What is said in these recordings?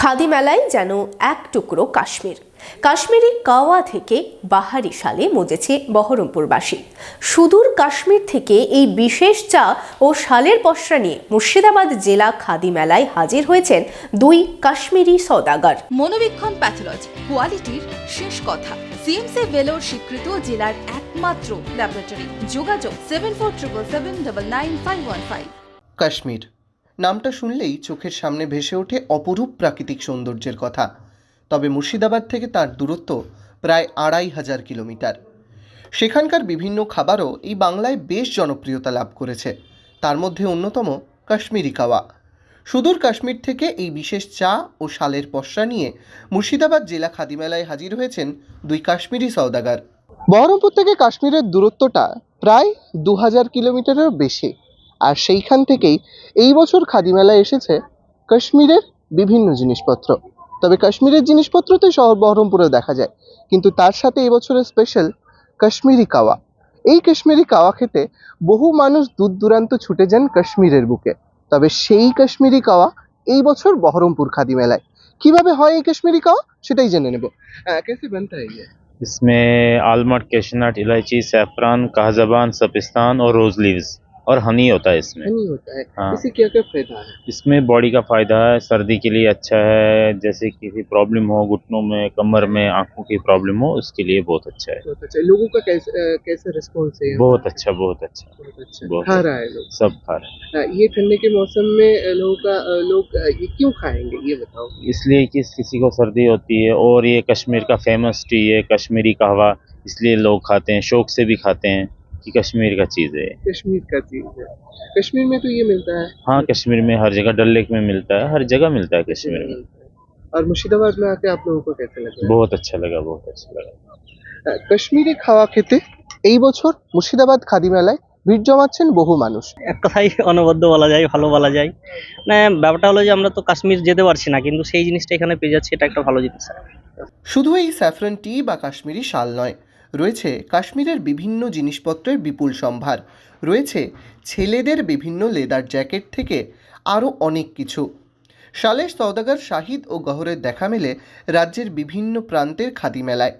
খাদি মেলায় যেন এক টুকরো কাশ্মীর। কাশ্মীরি কাওয়া থেকে বাহারি সালে মজেছে বহরমপুরবাসী। সুদূর কাশ্মীর থেকে এই বিশেষ চা ও শালের পসরা নিয়ে মুর্শিদাবাদ জেলা খাদি মেলায় হাজির হয়েছেন দুই কাশ্মীরি সওদাগর। মনোবীক্ষণ প্যাথোলজি কোয়ালিটির শেষ কথা। সিএমসি ভেলোর স্বীকৃত জেলার একমাত্র ল্যাবরেটরি। যোগাযোগ seven four triple seven double nine five one five Kashmir. নামটা শুনলেই চোখের সামনে ভেসে ওঠে অপরূপ প্রাকৃতিক সৌন্দর্যের কথা। তবে মুর্শিদাবাদ থেকে তার দূরত্ব প্রায় আড়াই হাজার কিলোমিটার। সেখানকার বিভিন্ন খাবারও এই বাংলায় বেশ জনপ্রিয়তা লাভ করেছে। তার মধ্যে অন্যতম কাশ্মীরি কাওয়া। সুদূর কাশ্মীর থেকে এই বিশেষ চা ও শালের পসরা নিয়ে মুর্শিদাবাদ জেলা খাদিমেলায় হাজির হয়েছেন দুই কাশ্মীরি সওদাগার। বহরমপুর থেকে কাশ্মীরের দূরত্বটা প্রায় দু হাজার কিলোমিটারেরও বেশি। আর সেইখান থেকেই এই বছর খাদিমেলায় এসেছে কাশ্মীরের বিভিন্ন জিনিসপত্র তবে কাশ্মীরের জিনিসপত্র তো শহর বহরমপুরেও দেখা যায় কিন্তু তার সাথে এই বছরের স্পেশাল কাশ্মীরি কাওয়া এই কাশ্মীরি কাওয়া খেতে বহু মানুষ দূর দূরান্ত ছুটে যান কাশ্মীরের বুকে তবে সেই কাশ্মীরি কাওয়া এই বছর বহরমপুর খাদি মেলায় কিভাবে হয় এই কাশ্মীরি কাওয়া সেটাই জেনে নেব কেসে बनता है ये इसमें आलमंड कैशनट इलायची सैफरान काहजबान सपिस्तान और रोज लीव्स और हनी होता है इसमें। नहीं होता है। हाँ। इससे क्या क्या फ़ायदा है? इसमें बॉडी का फ़ायदा है सर्दी के लिए अच्छा है जैसे किसी प्रॉब्लम हो घुटनों में कमर में आँखों की प्रॉब्लम हो उसके लिए बहुत अच्छा है। बहुत अच्छा। लोगों का कैसे कैसा रिस्पॉन्स है? बहुत अच्छा बहुत अच्छा। बहुत अच्छा। बहुत खा अच्छा। रहा है लोग। सब खा रहे हैं। ये ठंडे के मौसम में लोगों का लोग ये क्यों खाएँगे? ये बताओ। इसलिए कि किसी को सर्दी होती है और ये कश्मीर का फ़ेमस टी है कश्मीरी कहवा इसलिए लोग खाते हैं शौक से भी खाते हैं। कि कश्मीर का चीज़ है ये। कश्मीर का चीज है कश्मीर में तो ये मिलता है हाँ कश्मीर में हर जगह डल लेक में मिलता है हर जगह मिलता है कश्मीर में और मुर्शिदाबाद में आके आप लोगों को कैसे लगा बहुत अच्छा लगा बहुत अच्छा लगा কাশ্মীরি খাওয়া খেতে এই বছর মুর্শিদাবাদ খাদি মেলায় ভিড় জমাচ্ছেন বহু মানুষ এক কথাই অনবদ্য বলা যায় ভালো বলা যায় মানে ব্যাপারটা হলো যে আমরা তো কাশ্মীর যেতে পারছি না কিন্তু সেই জিনিসটা এখানে পেয়ে যাচ্ছি এটা একটা ভালো জিনিস শুধু এই স্যাফরন টি বা কাশ্মীরি শাল নয় রয়েছে কাশ্মীরের বিভিন্ন জিনিসপত্রের বিপুল সম্ভার, রয়েছে ছেলেদের বিভিন্ন লেদার জ্যাকেট থেকে আরও অনেক কিছু। শালের সওদাগর, শাহিদ ও গহরের দেখা মেলে রাজ্যের বিভিন্ন প্রান্তের খাদি মেলায়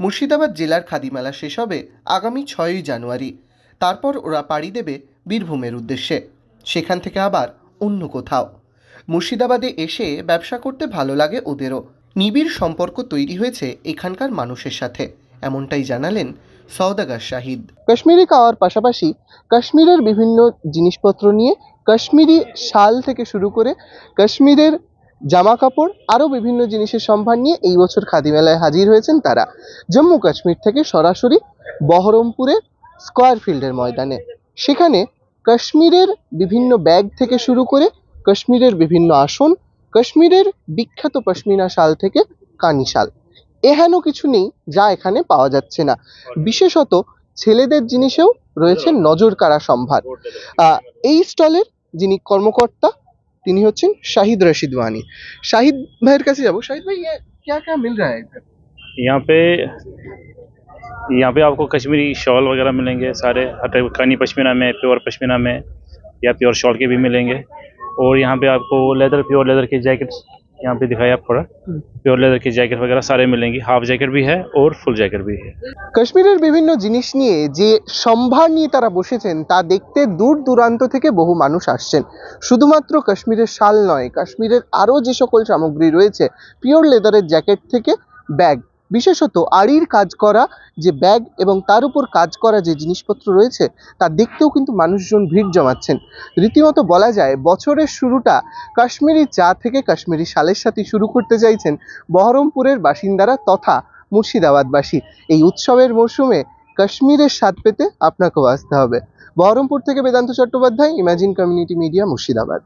মুর্শিদাবাদ জেলার খাদি মেলা শেষ হবে আগামী ছয়ই জানুয়ারি। তারপর ওরা পাড়ি দেবে বীরভূমের উদ্দেশ্যে। সেখান থেকে আবার অন্য কোথাও। মুর্শিদাবাদে এসে ব্যবসা করতে ভালো লাগে ওদেরও। নিবিড় সম্পর্ক তৈরি হয়েছে এখানকার মানুষের সাথে। এমনটাই জানালেন সওদাগার শাহিদ। কাশ্মীরি খাওয়ার পাশাপাশি কাশ্মীরের বিভিন্ন জিনিসপত্র নিয়ে কাশ্মীরি শাল থেকে শুরু করে কাশ্মীরের জামা কাপড় আরও বিভিন্ন জিনিসের সম্ভার নিয়ে এই বছর খাদি মেলায় হাজির হয়েছেন তারা। জম্মু কাশ্মীর থেকে সরাসরি বহরমপুরের স্কয়ার ফিল্ডের ময়দানে। সেখানে কাশ্মীরের বিভিন্ন ব্যাগ থেকে শুরু করে কাশ্মীরের বিভিন্ন আসন, কাশ্মীরের বিখ্যাত পশমিনা শাল থেকে কানি শাল। এহেন কিছু নেই যা এখানে পাওয়া যাচ্ছে না বিশেষত ছেলেদের জিনিসেও রয়েছে নজর কাড়া সম্ভার আহ, এই স্টলের যিনি কর্মকর্তা তিনি হচ্ছেন শাহিদ রশিদ ওয়ানি শাহিদ ভাইয়ের কাছে যাবো শাহিদ ভাই ये क्या क्या मिल रहा है इधर यहाँ पे यहाँ पे आपको कश्मीरी शॉल वगैरह मिलेंगे सारे हर टाइप कानी पश्मीना में प्योर पश्मीना में या प्योर शॉल के भी मिलेंगे और यहाँ पे आपको लेदर प्योर लेदर की जैकेट यहाँ पे दिखाया आप थोड़ा प्योर लेदर की जैकेट वगैरह सारे मिलेंगी हाफ जैकेट भी है और फुल जैकेट भी है কাশ্মীরের বিভিন্ন জিনিস নিয়ে যে সম্ভার নিয়ে তারা বসেছেন তা দেখতে দূর দূরান্ত থেকে বহু মানুষ আসছেন শুধুমাত্র কাশ্মীরের শাল নয় কাশ্মীরের আরও যে সকল সামগ্রী রয়েছে পিওর লেদারের জ্যাকেট থেকে ব্যাগ বিশেষত আড়ির কাজ করা, যে ব্যাগ এবং তার উপর কাজ করা যে জিনিসপত্র রয়েছে, তা দেখতেও কিন্তু মানুষজন ভিড় জমাচ্ছেন। রীতিমতো বলা যায়, বছরের শুরুটা কাশ্মীরি চা থেকে কাশ্মীরি শালের সাথে শুরু করতে চাইছেন বহরমপুরের বাসিন্দারা তথা মুর্শিদাবাদবাসী। এই উৎসবের মরশুমে কাশ্মীরের স্বাদ পেতে আপনাকেও আসতে হবে। বহরমপুর থেকে Bedanta Chattopadhyay, imagine community media, Murshidabad.